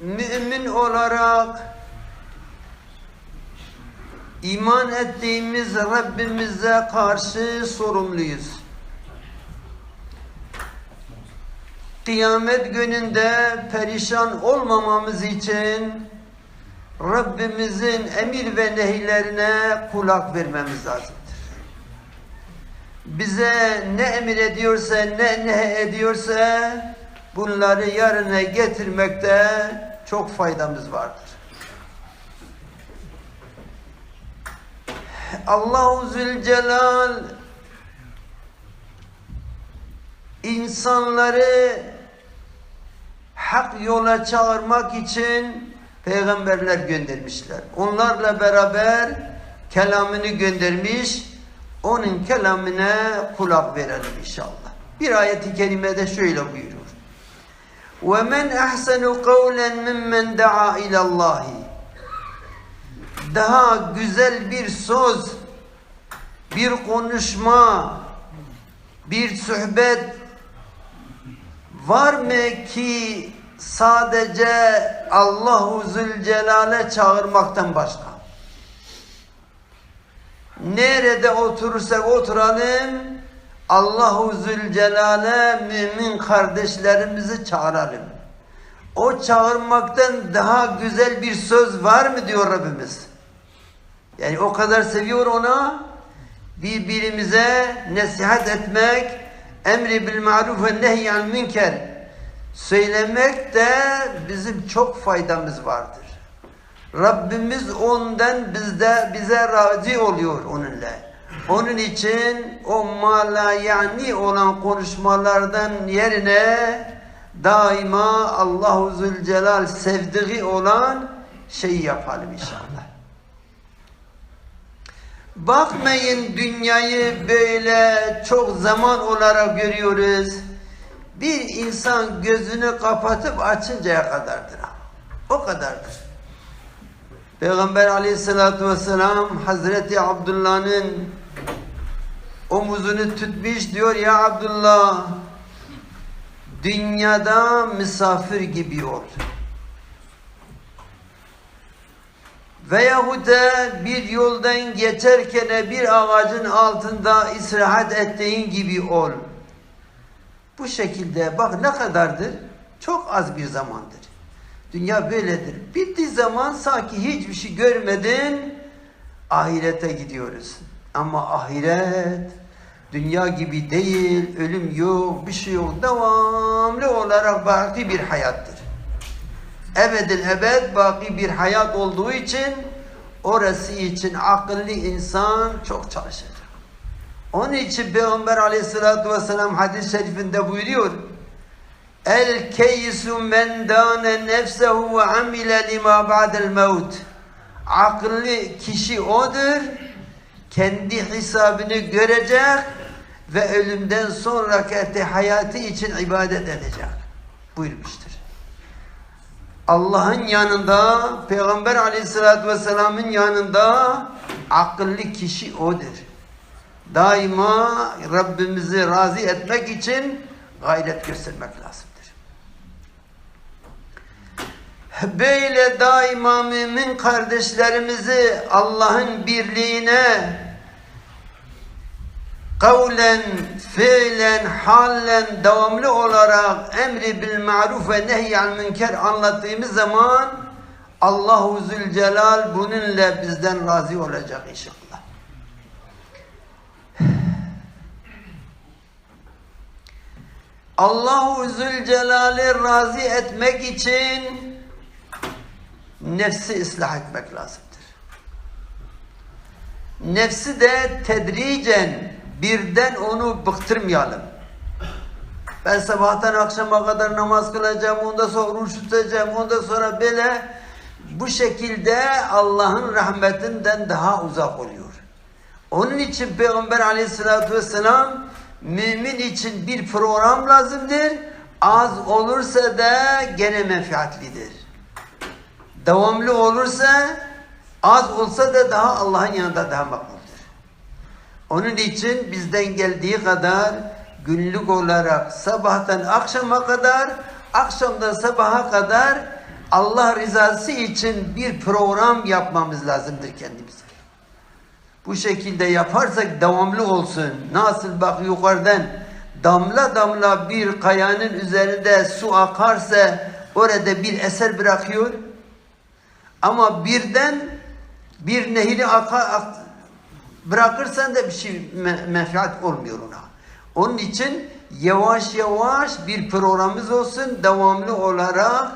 mümin olarak iman ettiğimiz Rabbimize karşı sorumluyuz. Kıyamet gününde perişan olmamamız için Rabbimizin emir ve nehirlerine kulak vermemiz lazımdır. Bize ne emir ediyorsa, ne ne ediyorsa bunları yerine getirmekte çok faydamız vardır. Allahu Zülcelal insanları hak yola çağırmak için peygamberler göndermişler. Onlarla beraber kelamını göndermiş. Onun kelamına kulak verelim inşallah. Bir ayeti kerimede şöyle buyurur. وَمَنْ أَحْسَنُ قَوْلًا مِمَّنْ دَعَا إِلَى اللّٰهِ Daha güzel bir söz, bir konuşma, bir sohbet var mı ki sadece Allahu Zülcelal'e çağırmaktan başka? Nerede oturursak oturalım Allahu Zülcelal'e mümin kardeşlerimizi çağıralım. O çağırmaktan daha güzel bir söz var mı diyor Rabbimiz. Yani o kadar seviyor ona birbirimize nasihat etmek, emri bil maruf ve nehyan münker söylemek de bizim çok faydamız vardır. Rabbimiz ondan bizde bize razı oluyor onunla. Onun için o mala yani olan konuşmalardan yerine daima Allahu Zülcelal sevdiği olan şeyi yapalım inşallah. Bakmayın dünyayı böyle çok zaman olarak görüyoruz. Bir insan gözünü kapatıp açıncaya kadardır. O kadardır. Peygamber aleyhissalatü vesselam Hazreti Abdullah'ın omuzunu tutmuş diyor ya Abdullah dünyada misafir gibi ol. Veyahut da bir yoldan geçerken bir ağacın altında istirahat ettiğin gibi ol. Bu şekilde bak ne kadardır? Çok az bir zamandır. Dünya böyledir. Bittiği zaman sanki hiçbir şey görmedin, ahirete gidiyoruz. Ama ahiret dünya gibi değil, ölüm yok, bir şey yok. Devamlı olarak baki bir hayattır. Ebedil ebed baki bir hayat olduğu için orası için akıllı insan çok çalışacak. Onun için Peygamber aleyhissalatü vesselam hadis-i şerifinde buyuruyor. El keysu men dâne nefsehu ve amile lima ba'del mevt. Akıllı kişi odur. Kendi hesabını görecek ve ölümden sonraki hayatı için ibadet edecek. Buyurmuştur. Allah'ın yanında, Peygamber aleyhissalatü vesselamın yanında akıllı kişi odur. Daima Rabbimizi razı etmek için gayret göstermek lazımdır. Böyle daima mümin kardeşlerimizi Allah'ın birliğine kavlen, fiilen, hallen devamlı olarak emri bil maruf ve nehyan münker anlattığımız zaman Allahu Zülcelal bununla bizden razı olacak inşallah. Allahu Zülcelal'i razı etmek için nefsi ıslah etmek lazımdır. Nefsi de tedricen birden onu bıktırmayalım. Ben sabahtan akşama kadar namaz kılacağım, ondan sonra oruç tutacağım, ondan sonra böyle bu şekilde Allah'ın rahmetinden daha uzak oluyor. Onun için Peygamber aleyhissalatü vesselam mümin için bir program lazımdır. Az olursa da gene menfaatlidir. Devamlı olursa az olsa da daha Allah'ın yanında daha makbuldur. Onun için bizden geldiği kadar günlük olarak sabahtan akşama kadar, akşamdan sabaha kadar Allah rızası için bir program yapmamız lazımdır kendimize. Bu şekilde yaparsak devamlı olsun. Nasıl bak yukarıdan damla damla bir kayanın üzerinde su akarsa orada bir eser bırakıyor. Ama birden bir nehri aka, ak- bırakırsan da bir şey me- menfaat olmuyor ona. Onun için yavaş yavaş bir programımız olsun devamlı olarak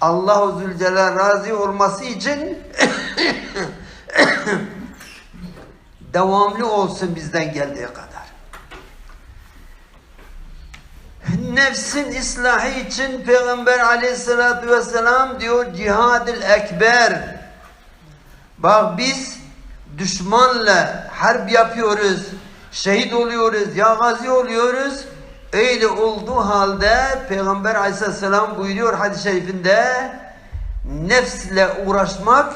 Allah-u Zülcelal razı olması için devamlı olsun bizden geldiği kadar. Nefsin ıslahı için Peygamber aleyhissalatü vesselam diyor cihad-ı ekber. Bak biz düşmanla harp yapıyoruz, şehit oluyoruz, ya gazi oluyoruz. Öyle olduğu halde Peygamber aleyhisselam buyuruyor hadis-i şerifinde nefsle uğraşmak,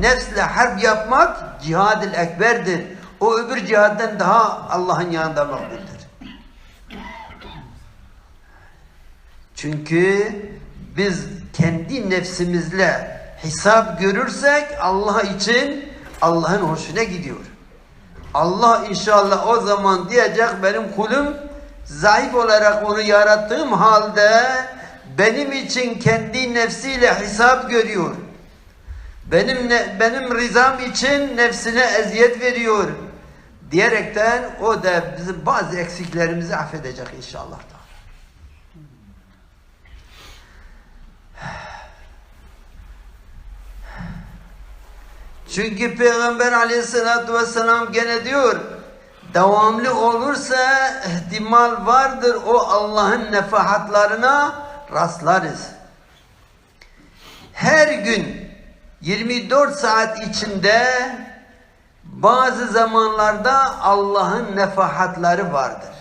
nefsle harp yapmak cihad-ı ekberdir. O öbür cihaddan daha Allah'ın yanında makbuldür. Çünkü biz kendi nefsimizle hesap görürsek Allah için Allah'ın hoşuna gidiyor. Allah inşallah o zaman diyecek benim kulum zayıf olarak onu yarattığım halde benim için kendi nefsiyle hesap görüyor. Benim benim rızam için nefsine eziyet veriyor diyerekten o da bizim bazı eksiklerimizi affedecek inşallah. Çünkü Peygamber aleyhissalatü vesselam gene diyor devamlı olursa ihtimal vardır o Allah'ın nefahatlarına rastlarız. Her gün 24 saat içinde bazı zamanlarda Allah'ın nefahatları vardır.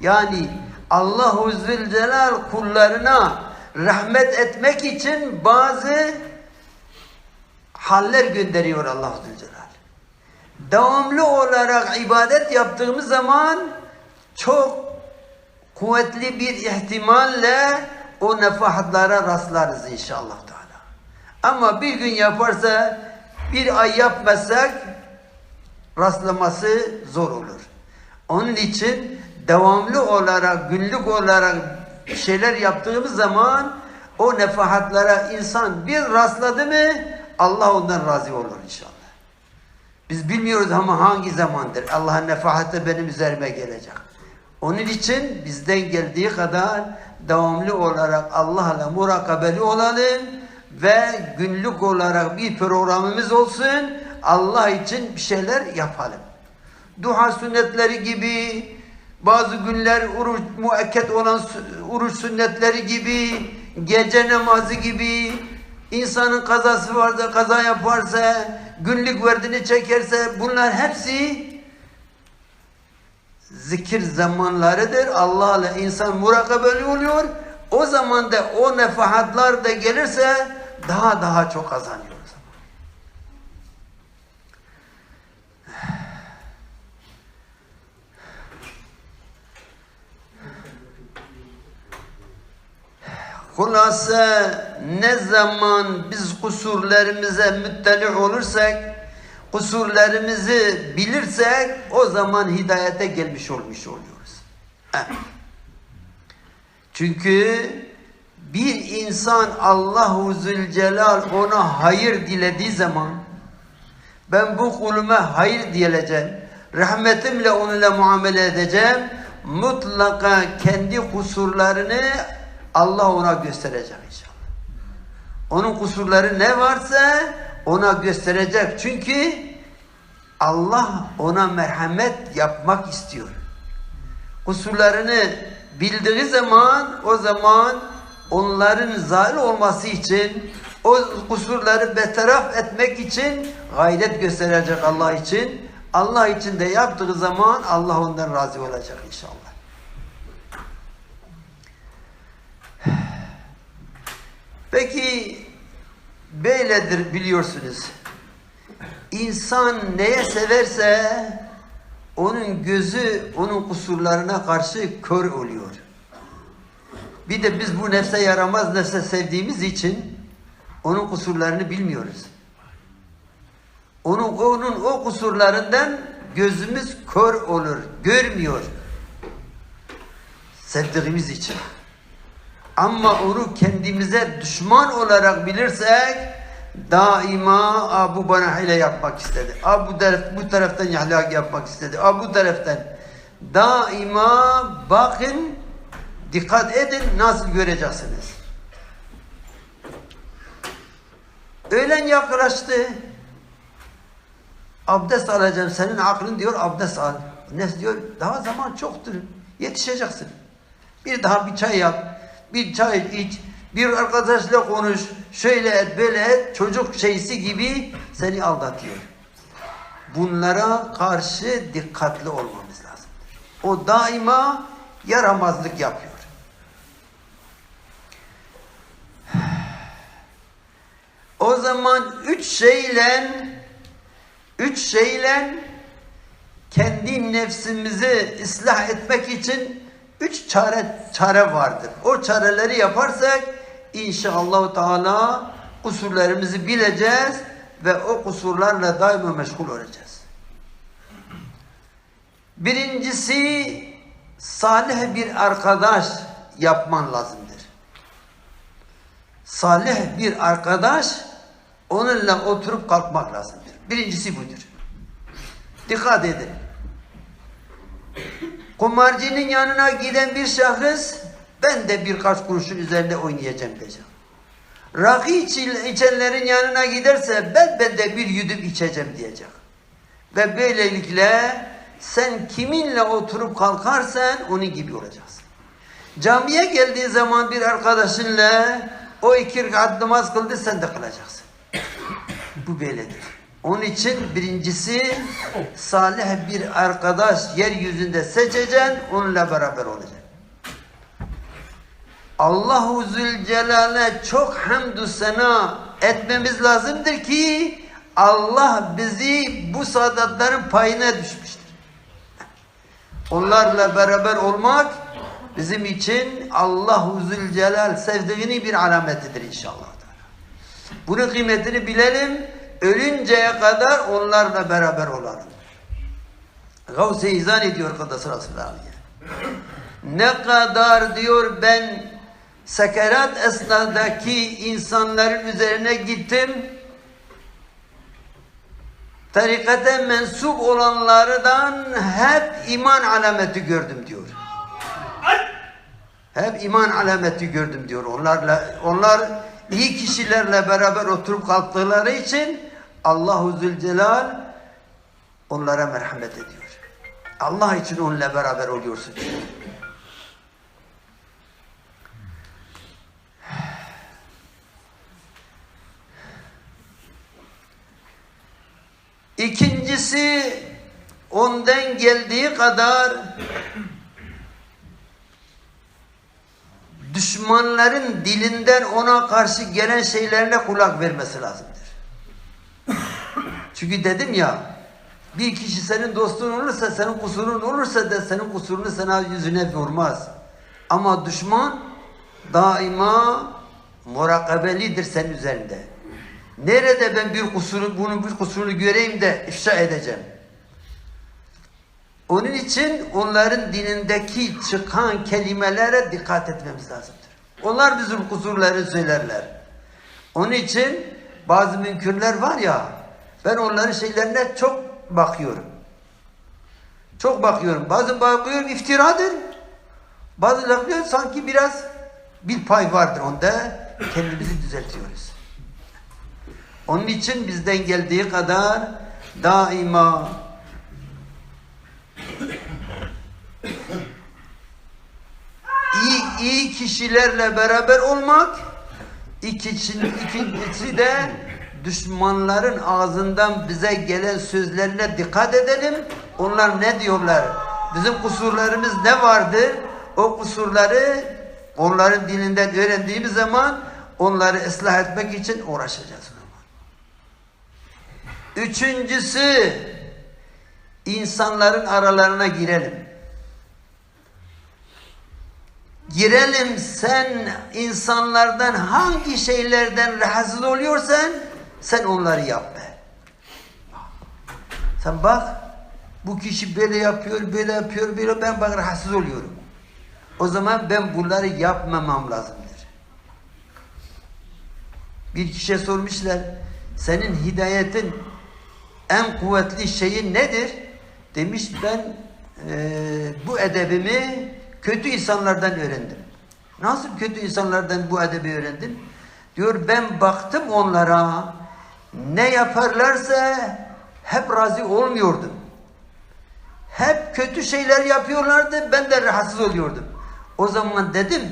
Yani Allahu Zülcelal kullarına rahmet etmek için bazı haller gönderiyor Allah Zülcelal. Devamlı olarak ibadet yaptığımız zaman çok kuvvetli bir ihtimalle o nefahatlara rastlarız inşallah Teala. Ama bir gün yaparsa bir ay yapmasak rastlaması zor olur. Onun için devamlı olarak, günlük olarak şeyler yaptığımız zaman o nefahatlara insan bir rastladı mı Allah ondan razı olur inşallah. Biz bilmiyoruz ama hangi zamandır Allah'ın nefahatı benim üzerime gelecek. Onun için bizden geldiği kadar devamlı olarak Allah'la murakabeli olalım ve günlük olarak bir programımız olsun. Allah için bir şeyler yapalım. Duha sünnetleri gibi bazı günler oruç, muekket olan oruç sünnetleri gibi gece namazı gibi insanın kazası varsa kaza yaparsa günlük verdini çekerse bunlar hepsi zikir zamanlarıdır. Allah ile insan murakabeli oluyor. O zaman da o nefahatlar da gelirse daha daha çok kazanıyor. o zaman. Hulasa ne zaman biz kusurlarımıza müttali olursak, kusurlarımızı bilirsek o zaman hidayete gelmiş olmuş oluyoruz. Çünkü bir insan Allahu Zülcelal ona hayır dilediği zaman ben bu kuluma hayır diyeceğim. Rahmetimle onunla muamele edeceğim. Mutlaka kendi kusurlarını Allah ona gösterecek inşallah. Onun kusurları ne varsa ona gösterecek. Çünkü Allah ona merhamet yapmak istiyor. Kusurlarını bildiği zaman o zaman onların zail olması için o kusurları betaraf etmek için gayret gösterecek Allah için. Allah için de yaptığı zaman Allah ondan razı olacak inşallah. Peki böyledir biliyorsunuz. İnsan neye severse onun gözü onun kusurlarına karşı kör oluyor. Bir de biz bu nefse yaramaz nefse sevdiğimiz için Onun kusurlarını bilmiyoruz. Onun, onun o kusurlarından gözümüz kör olur, görmüyor. Sevdiğimiz için. Ama onu kendimize düşman olarak bilirsek daima "Aa, bu bana hile yapmak istedi. Aa, bu, taraf, bu taraftan yahlak yapmak istedi. Aa, bu taraftan. Daima bakın dikkat edin nasıl göreceksiniz. Öğlen yaklaştı. Abdest alacağım. Senin aklın diyor abdest al. Ne diyor? Daha zaman çoktur. Yetişeceksin. Bir daha bir çay yap. Bir çay iç. Bir arkadaşla konuş. Şöyle et böyle et. Çocuk şeysi gibi seni aldatıyor. Bunlara karşı dikkatli olmamız lazım. O daima yaramazlık yapıyor. O zaman üç şeyle üç şeyle kendi nefsimizi ıslah etmek için üç çare çare vardır. O çareleri yaparsak inşallah Teala kusurlarımızı bileceğiz ve o kusurlarla daima meşgul olacağız. Birincisi salih bir arkadaş yapman lazımdır. Salih bir arkadaş onunla oturup kalkmak lazımdır. Birincisi budur. Dikkat edin. Kumarcının yanına giden bir şahıs ben de birkaç kuruşun üzerinde oynayacağım diyeceğim. Rakı içenlerin yanına giderse ben, ben de bir yudum içeceğim diyecek. Ve böylelikle sen kiminle oturup kalkarsan onun gibi olacaksın. Camiye geldiğin zaman bir arkadaşınla o iki rekat namaz kıldı sen de kılacaksın. Bu böyledir. Onun için birincisi salih bir arkadaş yeryüzünde seçeceksin, onunla beraber olacaksın. Allahu Zülcelal'e çok hamdü sena etmemiz lazımdır ki Allah bizi bu saadatların payına düşmüştür. Onlarla beraber olmak bizim için Allahu Zülcelal sevdiğini bir alametidir inşallah. Bunun kıymetini bilelim, ölünceye kadar onlarla beraber olalım. Gavs-ı izan ediyor Kaddası Resulullah. Ne kadar diyor ben sekerat esnadaki insanların üzerine gittim. Tarikate mensup olanlardan hep iman alameti gördüm diyor. Hep iman alameti gördüm diyor. Onlarla onlar iyi kişilerle beraber oturup kalktıkları için Allahu Zülcelal onlara merhamet ediyor. Allah için onunla beraber oluyorsun. İkincisi ondan geldiği kadar düşmanların dilinden ona karşı gelen şeylerine kulak vermesi lazımdır. Çünkü dedim ya bir kişi senin dostun olursa senin kusurun olursa da senin kusurunu sana yüzüne vurmaz. Ama düşman daima murakabelidir senin üzerinde. Nerede ben bir kusuru, bunun bir kusurunu göreyim de ifşa edeceğim. Onun için onların dinindeki çıkan kelimelere dikkat etmemiz lazımdır. Onlar bizim kusurları söylerler. Onun için bazı münkürler var ya, ben onların şeylerine çok bakıyorum. Çok bakıyorum. Bazı bakıyorum iftiradır. Bazı bakıyorum sanki biraz bir pay vardır onda. Kendimizi düzeltiyoruz. Onun için bizden geldiği kadar daima iyi, iyi kişilerle beraber olmak ikincisi de düşmanların ağzından bize gelen sözlerine dikkat edelim. Onlar ne diyorlar? Bizim kusurlarımız ne vardır? O kusurları onların dilinden öğrendiğimiz zaman onları ıslah etmek için uğraşacağız. Üçüncüsü insanların aralarına girelim. girelim sen insanlardan hangi şeylerden rahatsız oluyorsan sen onları yap be. Sen bak bu kişi böyle yapıyor, böyle yapıyor, böyle ben bak rahatsız oluyorum. O zaman ben bunları yapmamam lazımdır. Bir kişiye sormuşlar, senin hidayetin en kuvvetli şeyi nedir? Demiş ben eee, bu edebimi kötü insanlardan öğrendim. Nasıl kötü insanlardan bu edebi öğrendin? Diyor ben baktım onlara ne yaparlarsa hep razı olmuyordum. Hep kötü şeyler yapıyorlardı ben de rahatsız oluyordum. O zaman dedim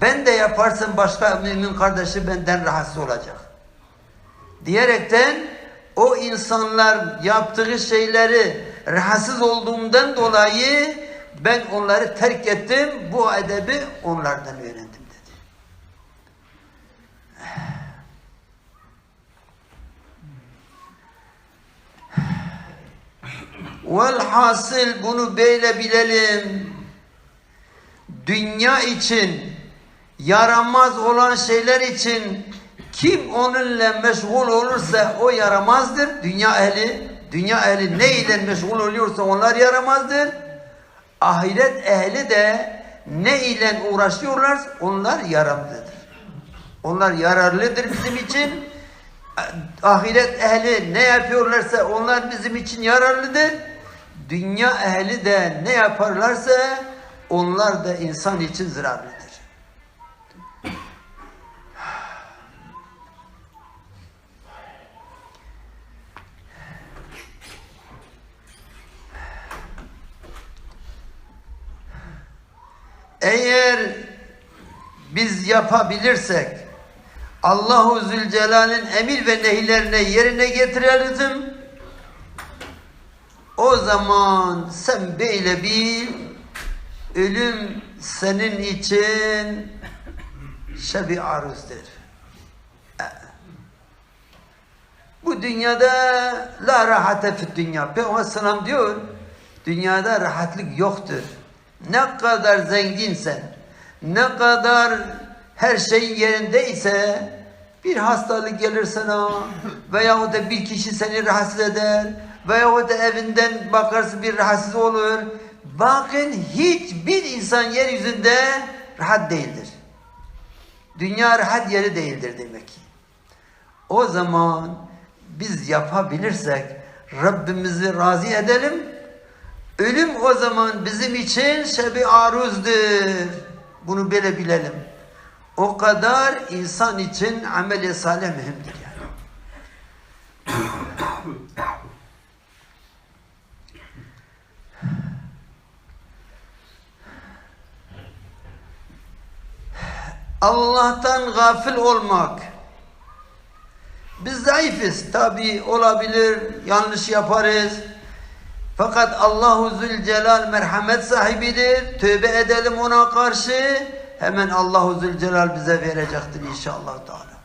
ben de yaparsam başka mümin kardeşi benden rahatsız olacak. Diyerekten o insanlar yaptığı şeyleri rahatsız olduğumdan dolayı ben onları terk ettim. Bu edebi onlardan öğrendim dedi. Velhasıl bunu böyle bilelim. Dünya için yaramaz olan şeyler için kim onunla meşgul olursa o yaramazdır. Dünya ehli, dünya ehli ne ile meşgul oluyorsa onlar yaramazdır. Ahiret ehli de ne ile uğraşıyorlar onlar yararlıdır. Onlar yararlıdır bizim için. Ahiret ehli ne yapıyorlarsa onlar bizim için yararlıdır. Dünya ehli de ne yaparlarsa onlar da insan için zararlıdır. Eğer biz yapabilirsek Allahu Zülcelal'in emir ve nehirlerine yerine getirelim. O zaman sen böyle bil, ölüm senin için şebi aruzdur. Bu dünyada la rahate fit dünya. Peygamber selam diyor, dünyada rahatlık yoktur. Ne kadar zenginsen, ne kadar her şeyin yerindeyse bir hastalık gelir sana veyahut da bir kişi seni rahatsız eder veyahut da evinden bakarsın bir rahatsız olur. Bakın hiçbir insan yeryüzünde rahat değildir. Dünya rahat yeri değildir demek ki. O zaman biz yapabilirsek Rabbimizi razı edelim. Ölüm o zaman bizim için şebi aruzdur. Bunu böyle bilelim. O kadar insan için ameli salih mühimdir yani. Allah'tan gafil olmak. Biz zayıfız. Tabi olabilir, yanlış yaparız. Fakat Allahu Zülcelal merhamet sahibidir. Tövbe edelim ona karşı. Hemen Allahu Zülcelal bize verecektir inşallah Teala.